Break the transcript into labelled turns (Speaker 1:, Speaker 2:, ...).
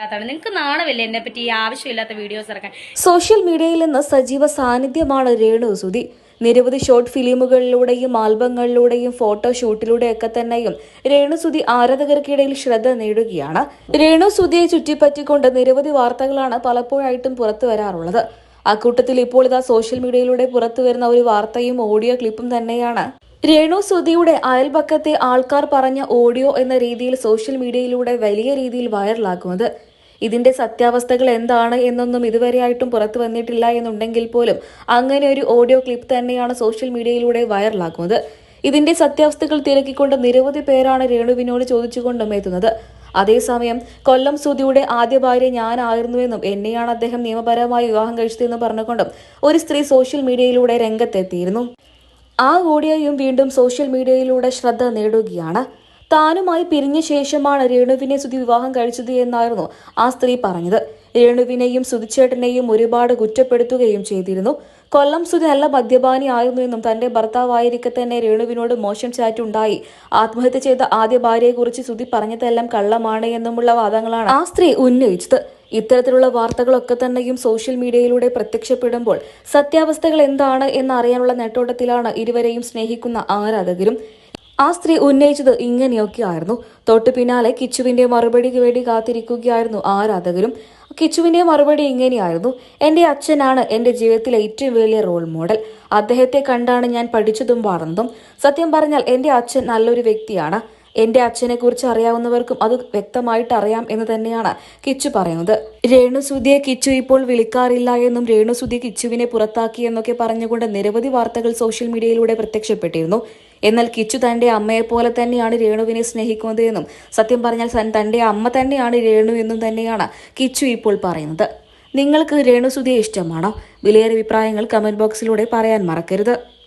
Speaker 1: നിങ്ങൾക്ക് നാണമില്ല എന്നെ പറ്റി ആവശ്യമില്ലാത്ത വീഡിയോസ് ഇറക്കാൻ?
Speaker 2: സോഷ്യൽ മീഡിയയിൽ നിന്ന് സജീവ സാന്നിധ്യമാണ് രേണു സുധി. നിരവധി ഷോർട്ട് ഫിലിമുകളിലൂടെയും ആൽബങ്ങളിലൂടെയും ഫോട്ടോഷൂട്ടിലൂടെയൊക്കെ തന്നെയും രേണു സുധി ആരാധകർക്കിടയിൽ ശ്രദ്ധ നേടുകയാണ്. രേണു സുധിയെ ചുറ്റിപ്പറ്റിക്കൊണ്ട് നിരവധി വാർത്തകളാണ് പലപ്പോഴായിട്ടും പുറത്തു വരാറുള്ളത്. അക്കൂട്ടത്തിൽ ഇപ്പോൾ ഇതാ സോഷ്യൽ മീഡിയയിലൂടെ പുറത്തു വരുന്ന ഒരു വാർത്തയും ഓഡിയോ ക്ലിപ്പും തന്നെയാണ്. രേണു സുധിയുടെ അയൽപക്കത്തെ ആൾക്കാർ പറഞ്ഞ ഓഡിയോ എന്ന രീതിയിൽ സോഷ്യൽ മീഡിയയിലൂടെ വലിയ രീതിയിൽ വൈറലാക്കുന്നത് ഇതിന്റെ സത്യാവസ്ഥകൾ എന്താണ് എന്നൊന്നും ഇതുവരെയായിട്ടും പുറത്തു വന്നിട്ടില്ല എന്നുണ്ടെങ്കിൽ പോലും അങ്ങനെ ഒരു ഓഡിയോ ക്ലിപ്പ് തന്നെയാണ് സോഷ്യൽ മീഡിയയിലൂടെ വൈറലാക്കുന്നത് ഇതിന്റെ സത്യാവസ്ഥകൾ തിരക്കിക്കൊണ്ട് നിരവധി പേരാണ് രേണുവിനോട് ചോദിച്ചുകൊണ്ടും എത്തുന്നത്. അതേസമയം കൊല്ലം സുധിയുടെ ആദ്യ ഭാര്യ ഞാനായിരുന്നുവെന്നും എന്നെയാണ് അദ്ദേഹം നിയമപരമായി വിവാഹം കഴിച്ചതെന്ന് പറഞ്ഞുകൊണ്ടും ഒരു സ്ത്രീ സോഷ്യൽ മീഡിയയിലൂടെ രംഗത്തെത്തിയിരുന്നു. ആ ഓഡിയോയും വീണ്ടും സോഷ്യൽ മീഡിയയിലൂടെ ശ്രദ്ധ നേടുകയാണ്. താനുമായി പിരിഞ്ഞ ശേഷമാണ് രേണുവിനെ സുധി വിവാഹം കഴിച്ചത് എന്നായിരുന്നു ആ സ്ത്രീ പറഞ്ഞത്. രേണുവിനെയും സുധിച്ചേട്ടനെയും ഒരുപാട് കുറ്റപ്പെടുത്തുകയും ചെയ്തിരുന്നു. കൊല്ലം സുധി നല്ല മദ്യപാനി ആയിരുന്നു എന്നും തന്റെ ഭർത്താവായിരിക്കെ തന്നെ രേണുവിനോട് മോശം ചാറ്റ് ഉണ്ടായി ആത്മഹത്യ ചെയ്ത ആദ്യ ഭാര്യയെക്കുറിച്ച് സുധി പറഞ്ഞതെല്ലാം കള്ളമാണ് എന്നുമുള്ള വാദങ്ങളാണ് ആ സ്ത്രീ ഉന്നയിച്ചത്. ഇത്തരത്തിലുള്ള വാർത്തകളൊക്കെ തന്നെയും സോഷ്യൽ മീഡിയയിലൂടെ പ്രത്യക്ഷപ്പെടുമ്പോൾ സത്യാവസ്ഥകൾ എന്താണ് എന്നറിയാനുള്ള നെട്ടോട്ടത്തിലാണ് ഇരുവരെയും സ്നേഹിക്കുന്ന ആരാധകരും. ആ സ്ത്രീ ഉന്നയിച്ചത് ഇങ്ങനെയൊക്കെയായിരുന്നു. തൊട്ടു പിന്നാലെ കിച്ചുവിന്റെ മറുപടിക്ക് വേണ്ടി കാത്തിരിക്കുകയായിരുന്നു ആരാധകരും. കിച്ചുവിന്റെ മറുപടി ഇങ്ങനെയായിരുന്നു. എന്റെ അച്ഛനാണ് എന്റെ ജീവിതത്തിലെ ഏറ്റവും വലിയ റോൾ മോഡൽ അദ്ദേഹത്തെ കണ്ടാണ് ഞാൻ പഠിച്ചതും വളർന്നതും. സത്യം പറഞ്ഞാൽ എന്റെ അച്ഛൻ നല്ലൊരു വ്യക്തിയാണ്. എന്റെ അച്ഛനെ കുറിച്ച് അറിയാവുന്നവർക്കും അത് വ്യക്തമായിട്ട് അറിയാം എന്ന് തന്നെയാണ് കിച്ചു പറയുന്നത്. രേണുസുതിയെ കിച്ചു ഇപ്പോൾ വിളിക്കാറില്ല എന്നും രേണുസുതി കിച്ചുവിനെ പുറത്താക്കി എന്നൊക്കെ പറഞ്ഞുകൊണ്ട് നിരവധി വാർത്തകൾ സോഷ്യൽ മീഡിയയിലൂടെ പ്രത്യക്ഷപ്പെട്ടിരുന്നു. എന്നാൽ കിച്ചു തന്റെ അമ്മയെ പോലെ തന്നെയാണ് രേണുവിനെ സ്നേഹിക്കുന്നത് എന്നും സത്യം പറഞ്ഞാൽ തന്റെ അമ്മ തന്നെയാണ് രേണു എന്നും തന്നെയാണ് കിച്ചു ഇപ്പോൾ പറയുന്നത്. നിങ്ങൾക്ക് രേണുസുതിയെ ഇഷ്ടമാണോ? വിലയേറെ അഭിപ്രായങ്ങൾ കമന്റ് ബോക്സിലൂടെ പറയാൻ മറക്കരുത്.